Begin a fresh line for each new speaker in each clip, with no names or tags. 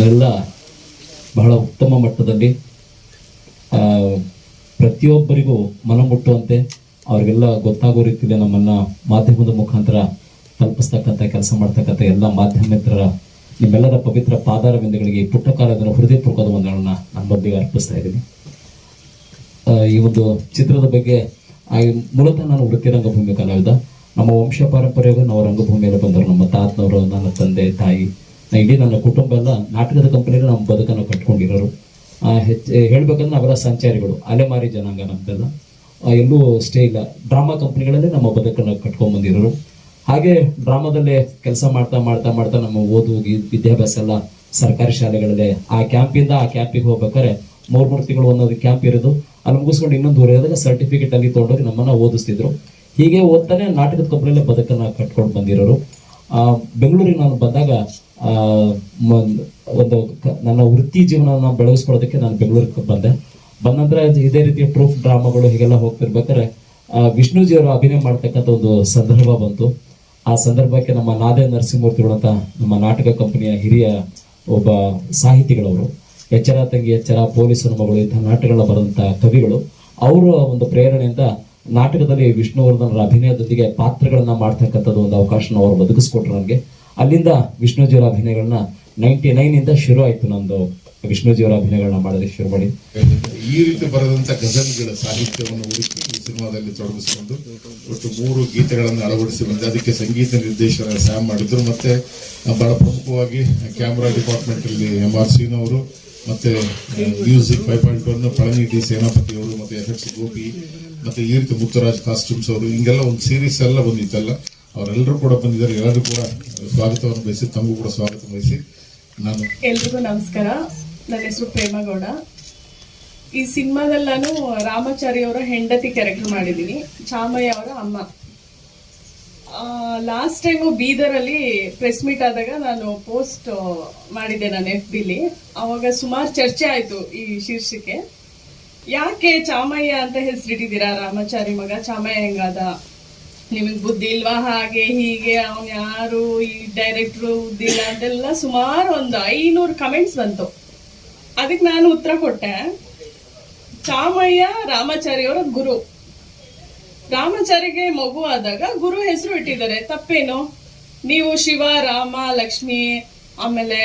ಅದೆಲ್ಲ ಬಹಳ ಉತ್ತಮ ಮಟ್ಟದಲ್ಲಿ ಪ್ರತಿಯೊಬ್ಬರಿಗೂ ಮನ ಮುಟ್ಟುವಂತೆ ಅವ್ರಿಗೆಲ್ಲ ಗೊತ್ತಾಗೋ ರೀತಿಯಲ್ಲಿ ನಮ್ಮನ್ನ ಮಾಧ್ಯಮದ ಮುಖಾಂತರ ತಲುಪಿಸ್ತಕ್ಕಂಥ ಕೆಲಸ ಮಾಡ್ತಕ್ಕಂಥ ಎಲ್ಲ ಮಾಧ್ಯಮೇತರ ನಿಮ್ಮೆಲ್ಲರ ಪವಿತ್ರ ಪಾದಾರವಿಂದಗಳಿಗೆ ಪುಟ್ಟ ಕಾಲದ ಹೃದಯಪೂರ್ವಕದ ಒಂದನ್ನು ನಮ್ಮೊಂದಿಗೆ ಅರ್ಪಿಸ್ತಾ ಇದ್ದೀನಿ. ಈ ಒಂದು ಚಿತ್ರದ ಬಗ್ಗೆ ಮೂಲತಃ ನಾನು ವೃತ್ತಿ ರಂಗಭೂಮಿ ಕಲಾವಿದ. ನಮ್ಮ ವಂಶ ಪಾರಂಪರ್ಯಗೂ ನಾವು ರಂಗಭೂಮಿಯಲ್ಲಿ ಬಂದರು. ನಮ್ಮ ತಾತನವರು, ನನ್ನ ತಂದೆ, ತಾಯಿ ಇಡೀ ನನ್ನ ಕುಟುಂಬ ಎಲ್ಲ ನಾಟಕದ ಕಂಪನಿಯಲ್ಲಿ ನಮ್ಮ ಬದುಕನ್ನು ಕಟ್ಕೊಂಡಿರೋರು. ಹೆಚ್ಚು ಹೇಳ್ಬೇಕಂದ್ರೆ ಅವರ ಸಂಚಾರಿಗಳು, ಅಲೆಮಾರಿ ಜನಾಂಗ ನಮ್ದೆಲ್ಲ. ಎಲ್ಲೂ ಸ್ಟೇ ಇಲ್ಲ. ಡ್ರಾಮಾ ಕಂಪ್ನಿಗಳಲ್ಲೇ ನಮ್ಮ ಬದುಕನ್ನು ಕಟ್ಕೊಂಡ್ ಬಂದಿರೋರು ಹಾಗೆ ಡ್ರಾಮಾದಲ್ಲೇ ಕೆಲಸ ಮಾಡ್ತಾ ಮಾಡ್ತಾ ಮಾಡ್ತಾ ನಮ್ಮ ಓದು ವಿದ್ಯಾಭ್ಯಾಸ ಎಲ್ಲ ಸರ್ಕಾರಿ ಶಾಲೆಗಳಲ್ಲೇ ಆ ಕ್ಯಾಂಪಿಂದ ಆ ಕ್ಯಾಂಪಿಗೆ ಹೋಗ್ಬೇಕಾದ್ರೆ ಮೂರು ಮೂರು ತಿಂಗಳು ಒಂದೊಂದು ಕ್ಯಾಂಪ್ ಇರೋದು. ಅಲ್ಲಿ ಮುಗಿಸ್ಕೊಂಡು ಇನ್ನೊಂದು ಊರಿದಾಗ ಸರ್ಟಿಫಿಕೇಟ್ ಅಲ್ಲಿ ತೊಗೊಂಡೋಗಿ ನಮ್ಮನ್ನ ಓದಿಸ್ತಿದ್ರು. ಹೀಗೆ ಓದ್ತಾನೆ ನಾಟಕದ ಕಂಪ್ನಿಯಲ್ಲೇ ಬದುಕನ್ನ ಕಟ್ಕೊಂಡು ಬಂದಿರೋರು. ಬೆಂಗಳೂರಿಗೆ ನಾನು ಬಂದಾಗ ಒಂದು ನನ್ನ ವೃತ್ತಿ ಜೀವನವನ್ನು ಬೆಳಗಿಸ್ಕೊಳ್ಳೋದಕ್ಕೆ ನಾನು ಬೆಂಗಳೂರಿಗೆ ಬಂದೆ. ಬಂದ ನಂತರ ಇದೇ ರೀತಿಯ ಪ್ರೂಫ್ ಡ್ರಾಮಾಗಳು ಹೀಗೆಲ್ಲ ಹೋಗ್ತಿರ್ಬೇಕಾದ್ರೆ ವಿಷ್ಣುಜಿಯವರು ಅಭಿನಯ ಮಾಡ್ತಕ್ಕಂಥ ಒಂದು ಸಂದರ್ಭ ಬಂತು. ಆ ಸಂದರ್ಭಕ್ಕೆ ನಮ್ಮ ನಾದೇ ನರಸಿಂಹಮೂರ್ತಿಗಳು ಅಂತ ನಮ್ಮ ನಾಟಕ ಕಂಪನಿಯ ಹಿರಿಯ ಒಬ್ಬ ಸಾಹಿತಿಗಳವರು, ಎಚ್ಚರ ತಂಗಿ, ಎಚ್ಚರ ಪೊಲೀಸರ ಮಗಳು, ಇಂಥ ನಾಟಕಗಳನ್ನ ಬರೆದಂಥ ಕವಿಗಳು, ಅವರು ಒಂದು ಪ್ರೇರಣೆಯಿಂದ ನಾಟಕದಲ್ಲಿ ವಿಷ್ಣುವರ್ಧನರ ಅಭಿನಯದೊಂದಿಗೆ ಪಾತ್ರಗಳನ್ನ ಮಾಡ್ತಕ್ಕಂಥದ್ದು ಒಂದು ಅವಕಾಶನ ಅವರು ಒದಗಿಸ್ಕೊಟ್ರು ನನಗೆ ಅಲ್ಲಿಂದ ವಿಷ್ಣುಜಿಯವರ ಅಭಿನಯಗಳನ್ನ ನೈಂಟಿ ನೈನ್ ಇಂದ ಶುರು ಆಯ್ತು ನಂದು ವಿಷ್ಣುಜಿಯವರ ಅಭಿನಯಗಳನ್ನ ಮಾಡೋದಕ್ಕೆ ಶುರು ಮಾಡಿ.
ಈ ರೀತಿ ಬರೆದಂತ ಗಜಲ್ಗಳ ಸಾಹಿತ್ಯವನ್ನು ಹುಡುಕಿ ಈ ಸಿನಿಮಾದಲ್ಲಿ ತೊಡಗಿಸಿಕೊಂಡು ಒಟ್ಟು ಮೂರು ಗೀತೆಗಳನ್ನು ಅಳವಡಿಸಿ ಬಂದೆ. ಅದಕ್ಕೆ ಸಂಗೀತ ನಿರ್ದೇಶನ ಸ್ಯಾಮ್ ಮಾಡಿದ್ರು. ಮತ್ತೆ ಬಹಳ ಪ್ರಮುಖವಾಗಿ ಕ್ಯಾಮ್ರಾ ಡಿಪಾರ್ಟ್ಮೆಂಟ್ ಅಲ್ಲಿ ಎಂ ಆರ್ ಅವರು ಮತ್ತೆ music five point one Palani D Senapathi ಅವರು, ಮತ್ತೆ ಎಫ್ ಎಕ್ಸ್ ಗೋಪಿ ಮತ್ತೆ ಈ ರೀತಿ ಮುತ್ತುರಾಜ್ ಕಾಸ್ಟ್ಯೂಮ್ಸ್ ಅವರು, ಹಿಂಗೆಲ್ಲ ಒಂದು ಸೀರೀಸ್ ಎಲ್ಲ ಬಂದಿತ್ತಲ್ಲ ಅವರೆಲ್ಲರೂ ಕೂಡ ಬಂದಿದ್ದಾರೆ, ಎಲ್ಲರೂ ಕೂಡ ಸ್ವಾಗತವನ್ನು ಬಯಸಿ, ತಮಗೂ ಕೂಡ ಸ್ವಾಗತ ಬಯಸಿ, ನಾನು
ಎಲ್ರಿಗೂ ನಮಸ್ಕಾರ. ನನ್ನ ಹೆಸರು ಪ್ರೇಮಗೌಡ. ಈ ಸಿನಿಮಾದಲ್ಲಿ ನಾನು ರಾಮಾಚಾರಿ ಅವರ ಹೆಂಡತಿ ಕ್ಯಾರೆಕ್ಟರ್ ಮಾಡಿದ್ದೀನಿ. ಚಾಮಯ್ಯ ಅವರ ಅಮ್ಮ. ಲಾಸ್ಟ್ ಟೈಮು ಬೀದರಲ್ಲಿ ಪ್ರೆಸ್ ಮೀಟ್ ಆದಾಗ ನಾನು ಪೋಸ್ಟ್ ಮಾಡಿದ್ದೆ ನಾನು ಎಫ್ ಬಿಲಿ ಅವಾಗ ಸುಮಾರು ಚರ್ಚೆ ಆಯ್ತು ಈ ಶೀರ್ಷಿಕೆ. ಯಾಕೆ ಚಾಮಯ್ಯ ಅಂತ ಹೆಸರಿಟ್ಟಿದ್ದೀರಾ ರಾಮಾಚಾರಿ ಮಗ? ಚಾಮಯ್ಯ ಹೆಂಗಾದ? ನಿಮಗೆ ಬುದ್ಧಿ ಇಲ್ವಾ? ಹಾಗೆ ಹೀಗೆ, ಅವನು ಯಾರು? ಈ ಡೈರೆಕ್ಟ್ರು ಬುದ್ಧಿ ಇಲ್ಲ ಅಂತೆಲ್ಲ ಸುಮಾರು ಒಂದು ಐನೂರು ಕಮೆಂಟ್ಸ್ ಬಂತು. ಅದಕ್ಕೆ ನಾನು ಉತ್ತರ ಕೊಟ್ಟೆ. ಚಾಮಯ್ಯ ರಾಮಾಚಾರಿ ಅವರ ಗುರು. ರಾಮಾಚಾರಿಗೆ ಮಗು ಆದಾಗ ಗುರು ಹೆಸರು ಇಟ್ಟಿದ್ದಾರೆ. ತಪ್ಪೇನು? ನೀವು ಶಿವ, ರಾಮ, ಲಕ್ಷ್ಮಿ, ಆಮೇಲೆ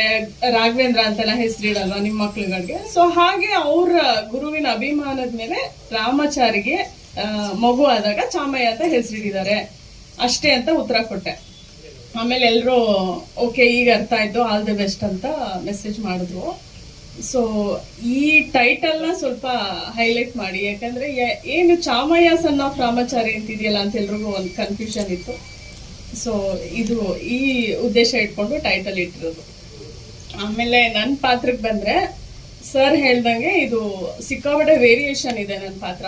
ರಾಘವೇಂದ್ರ ಅಂತೆಲ್ಲ ಹೆಸರಿಡಲ್ವಾ ನಿಮ್ಮ ಮಕ್ಳುಗಳಿಗೆ? ಸೊ ಹಾಗೆ ಅವ್ರ ಗುರುವಿನ ಅಭಿಮಾನದ ಮೇಲೆ ರಾಮಾಚಾರಿಗೆ ಮಗು ಆದಾಗ ಚಾಮಯ್ಯ ಅಂತ ಹೆಸರಿಟ್ಟಿದ್ದಾರೆ ಅಷ್ಟೇ ಅಂತ ಉತ್ತರ ಕೊಟ್ಟೆ. ಆಮೇಲೆ ಎಲ್ಲರೂ ಓಕೆ, ಈಗ ಅರ್ಥ ಆಯ್ತು. ಆಲ್ ದಿ ಬೆಸ್ಟ್ ಅಂತ ಮೆಸೇಜ್ ಮಾಡಿದ್ರು. ಸೊ ಈ ಟೈಟಲ್ನ ಸ್ವಲ್ಪ ಹೈಲೈಟ್ ಮಾಡಿ. ಯಾಕಂದ್ರೆ ಏನು ಚಾಮಯ್ಯ ಸನ್ ಆಫ್ ರಾಮಾಚಾರಿ ಅಂತಿದೆಯಲ್ಲ ಅಂತ ಎಲ್ರಿಗೂ ಒಂದು ಕನ್ಫ್ಯೂಷನ್ ಇತ್ತು. ಸೊ ಇದು ಈ ಉದ್ದೇಶ ಇಟ್ಕೊಂಡು ಟೈಟಲ್ ಇಟ್ಟಿರೋದು. ಆಮೇಲೆ ನನ್ನ ಪಾತ್ರಕ್ಕೆ ಬಂದ್ರೆ ಸರ್ ಹೇಳ್ದಂಗೆ ಇದು ಸಿಕ್ಕಾಪಟ್ಟೆ ವೇರಿಯೇಷನ್ ಇದೆ ನನ್ನ ಪಾತ್ರ.